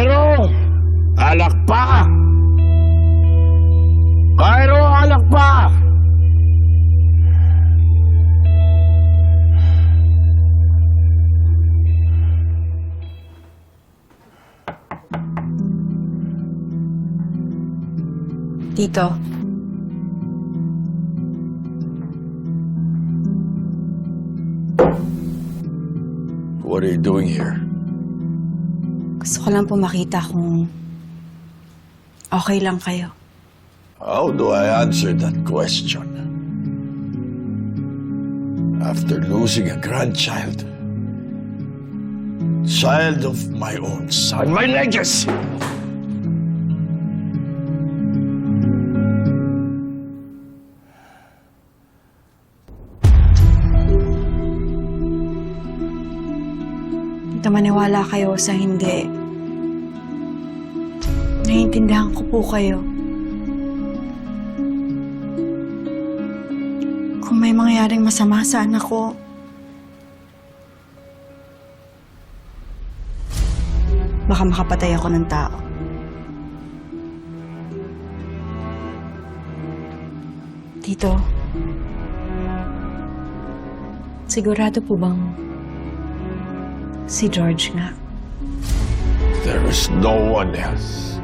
Cairo, alak pa! Cairo, alak pa! Tito, What are you doing here? Gusto ko lang po makita kung okay lang kayo. How do I answer that question? After losing a grandchild, child of my own son, my legacy. Tito, maniwala kayo sa hindi. Naiintindihan ko po kayo. Kung may mangyaring masama sa anak ko, baka makapatay ako ng tao. Tito, sigurado po bang si George nga? There is no one else.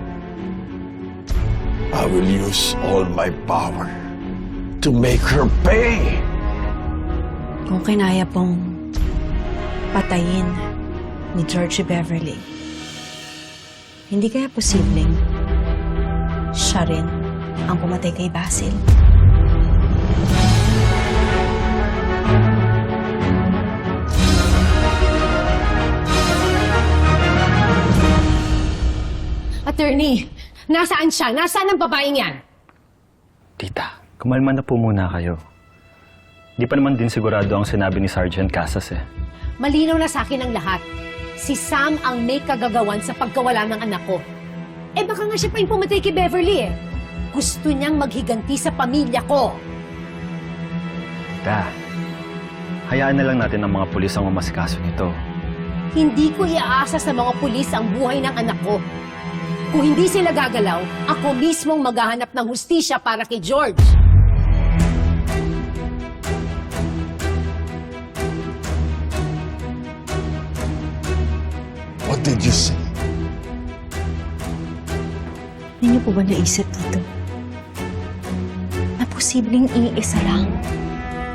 I will use all my power to make her pay. Kung kinaya pong patayin ni George Beverly, hindi kaya posibleng siya rin ang pumatay kay Basil? Attorney, nasaan siya? Nasaan ang babaeng yan? Tita, kumalma na po muna kayo. Di pa naman din sigurado ang sinabi ni Sergeant Casas eh. Malinaw na sa akin ang lahat. Si Sam ang may kagagawan sa pagkawala ng anak ko. Eh baka nga siya pa yung pumatay kay Beverly eh. Gusto niyang maghiganti sa pamilya ko. Tita, hayaan na lang natin ang mga pulis ang umasikaso nito. Hindi ko iaasa sa mga pulis ang buhay ng anak ko. Kung hindi sila gagalaw, ako mismong maghahanap ng hustisya para kay George. What did you say? Hindi niyo po ba naisip dito? Na posibleng iisa lang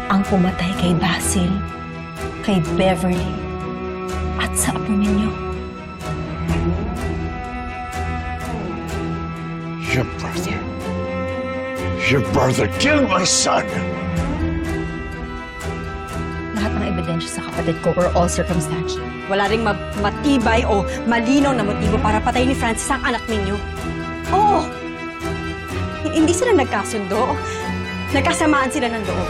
ang pumatay kay Basil, kay Beverly, at sa apo ninyo. Your brother. Your brother killed my son. Lahat ng ebidensya sa kapatid ko were all circumstantial. Wala ring ma- matibay o malinaw na motibo para patayin ni Francis ang anak ninyo. Oo! H- Hindi sila nagkasundo. Nagkasamaan sila ng loob.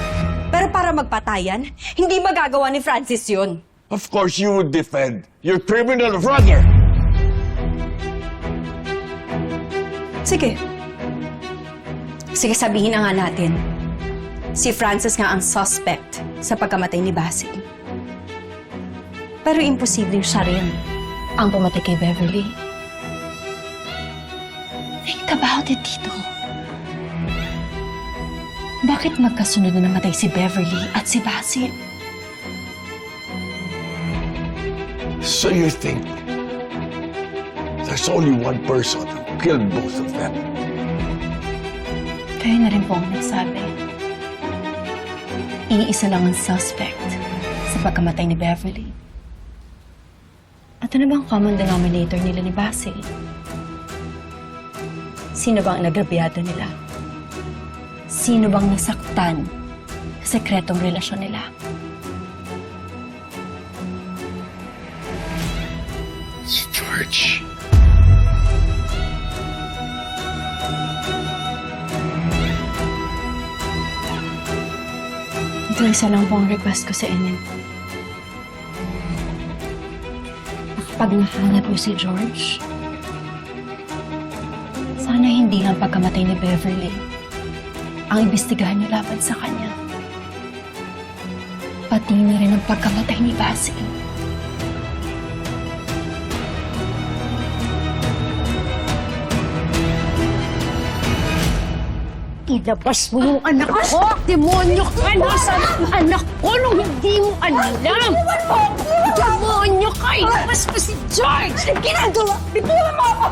Pero para magpatayan, hindi magagawa ni Francis yun. Of course you would defend your criminal brother. Sige. Sige, sabihin na nga natin. Si Francis nga ang suspect sa pagkamatay ni Basil. Pero imposibleng siya rin ang pumatay kay Beverly. Think about it, Tito. Bakit magkasunod na namatay si Beverly at si Basil? So you think there's only one person who killed both of them? Kayo na rin po ang nagsabi. Iisa lang ang suspect sa pagkamatay ni Beverly. At ano bang common denominator nila ni Basil? Sino bang nagrabiyado nila? Sino bang nasaktan sa sekretong relasyon nila? Si George. Ito isa lang po ang request ko sa inyo. Kapag nahanap niyo si George, sana hindi lang pagkamatay ni Beverly ang imbestigahan niyo laban sa kanya. Pati na rin ang pagkamatay ni Basil. Ilabas mo yung anak ko! Demonyo ka! Nasaan ang anak ko nung hindi mo alam? Demonyo ka! Ilabas mo si George! Ginagawa! Bitiwan mo ako!